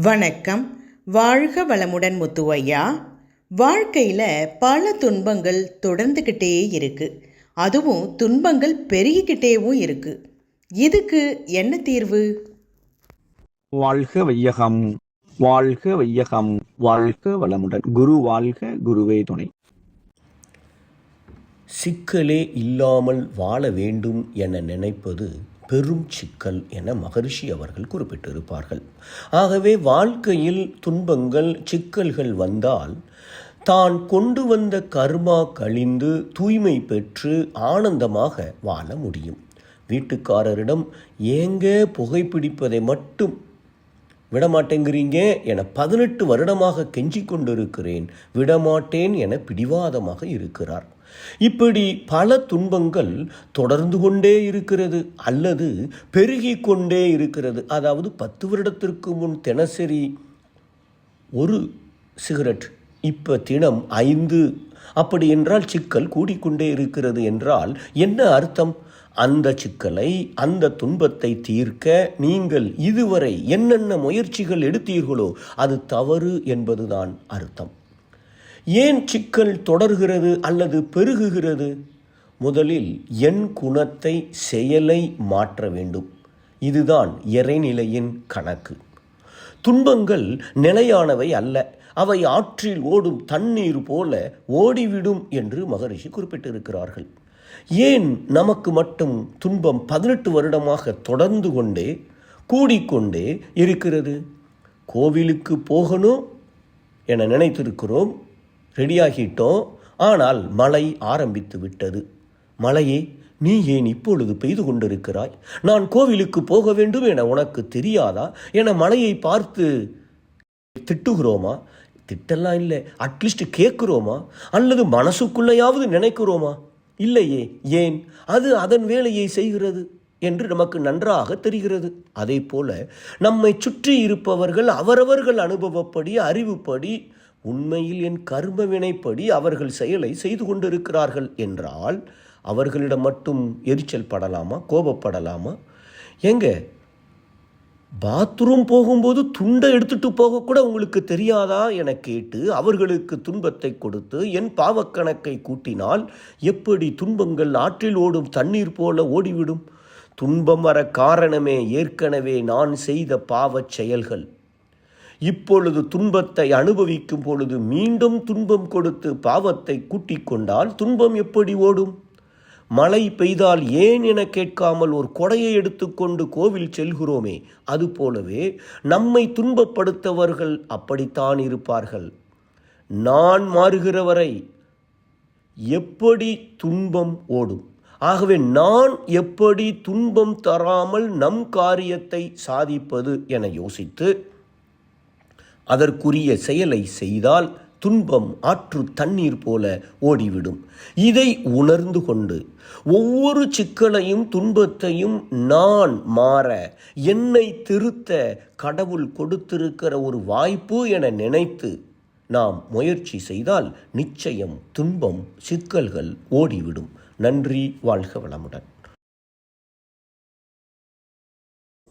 வணக்கம். வாழ்க வளமுடன் முத்துவையா. வாழ்க்கையில் பல துன்பங்கள் தொடர்ந்துக்கிட்டே இருக்கு. அதுவும் துன்பங்கள் பெருகிக்கிட்டேவும் இருக்கு. இதுக்கு என்ன தீர்வு? வாழ்க வையகம். வாழ்க வையகம். வாழ்க வளமுடன். குரு வாழ்க குருவே துணை. சிக்கலே இல்லாமல் வாழ வேண்டும் என நினைப்பது பெரும் சிக்கல் என மகரிஷி அவர்கள் குறிப்பிட்டிருப்பார்கள். ஆகவே வாழ்க்கையில் துன்பங்கள் சிக்கல்கள் வந்தால் தான் கொண்டு வந்த கர்மா கழிந்து தூய்மை பெற்று ஆனந்தமாக வாழ முடியும். வீட்டுக்காரரிடம் ஏங்க புகைப்பிடிப்பதை மட்டும் விடமாட்டேங்கிறீங்க என பதினெட்டு வருடமாக கெஞ்சிக் கொண்டிருக்கிறேன் விடமாட்டேன் என பிடிவாதமாக இருக்கிறார். இப்படி பல துன்பங்கள் தொடர்ந்து கொண்டே இருக்கிறது அல்லது பெருகி கொண்டே இருக்கிறது. அதாவது பத்து வருடத்திற்கு முன் தினசரி ஒரு சிகரெட் இப்போ தினம் ஐந்து. அப்படி என்றால் சிக்கல் கூடிக்கொண்டே இருக்கிறது என்றால் என்ன அர்த்தம்? அந்த சிக்கலை அந்த துன்பத்தை தீர்க்க நீங்கள் இதுவரை என்னென்ன முயற்சிகள் எடுத்தீர்களோ அது தவறு என்பதுதான் அர்த்தம். ஏன் சிக்கல் தொடர்கிறது அல்லது பெருகுகிறது? முதலில் என் குணத்தை செயலை மாற்ற வேண்டும். இதுதான் இறைநிலையின் கணக்கு. துன்பங்கள் நிலையானவை அல்ல. அவை ஆற்றில் ஓடும் தண்ணீர் போல ஓடிவிடும் என்று மகரிஷி குறிப்பிட்டிருக்கிறார்கள். ஏன் நமக்கு மட்டும் துன்பம் பதினெட்டு வருடமாக தொடர்ந்து கொண்டே கூடிக்கொண்டே இருக்கிறது? கோவிலுக்கு போகணும் என நினைத்திருக்கிறோம். ரெடியாகிட்டோம். ஆனால் மழை ஆரம்பித்து விட்டது. மழையே நீ ஏன் இப்பொழுது பெய்து கொண்டிருக்கிறாய்? நான் கோவிலுக்கு போக வேண்டும் என உனக்கு தெரியாதா? என மழையை பார்த்து திட்டுகிறோமா? திட்டெல்லாம் இல்லை. அட்லீஸ்ட் கேட்குறோமா? அல்லது மனசுக்குள்ளேயாவது நினைக்கிறோமா? இல்லையே ஏன்? அது அதன் வேலையை செய்கிறது என்று நமக்கு நன்றாக தெரிகிறது. அதே போல நம்மை சுற்றி இருப்பவர்கள் அவரவர்கள் அனுபவப்படி அறிவுப்படி உண்மையில் என் கர்ம வினைப்படி அவர்கள் செயலை செய்து கொண்டிருக்கிறார்கள் என்றால் அவர்களிடம் மட்டும் எரிச்சல் படலாமா கோபப்படலாமா? எங்க பாத்ரூம் போகும்போது துண்டை எடுத்துட்டு போகக்கூட உங்களுக்கு தெரியாதா என கேட்டு அவர்களுக்கு துன்பத்தை கொடுத்து என் பாவக்கணக்கை கூட்டினால் எப்படி துன்பங்கள் ஆற்றில் ஓடும் தண்ணீர் போல ஓடிவிடும்? துன்பம் வர காரணமே ஏற்கனவே நான் செய்த பாவச் செயல்கள். இப்பொழுது துன்பத்தை அனுபவிக்கும் பொழுது மீண்டும் துன்பம் கொடுத்து பாவத்தை கூட்டிக் கொண்டால் துன்பம் எப்படி ஓடும்? மழை பெய்தால் ஏன் என கேட்காமல் ஒரு கொடையை எடுத்துக்கொண்டு கோவில் செல்கிறோமே அதுபோலவே நம்மை துன்பப்படுத்தவர்கள் அப்படித்தான் இருப்பார்கள். நான் மாறுகிறவரை எப்படி துன்பம் ஓடும்? ஆகவே நான் எப்படி துன்பம் தராமல் நம் காரியத்தை சாதிப்பது என யோசித்து அதற்குரிய செயலை செய்தால் துன்பம் ஆற்று தண்ணீர் போல ஓடிவிடும். இதை உணர்ந்து கொண்டு ஒவ்வொரு சிக்கலையும் துன்பத்தையும் நான் மாற என்னை திருத்த கடவுள் கொடுத்திருக்கிற ஒரு வாய்ப்பு என நினைத்து நாம் முயற்சி செய்தால் நிச்சயம் துன்பம் சிக்கல்கள் ஓடிவிடும். நன்றி வாழ்க வளமுடன்.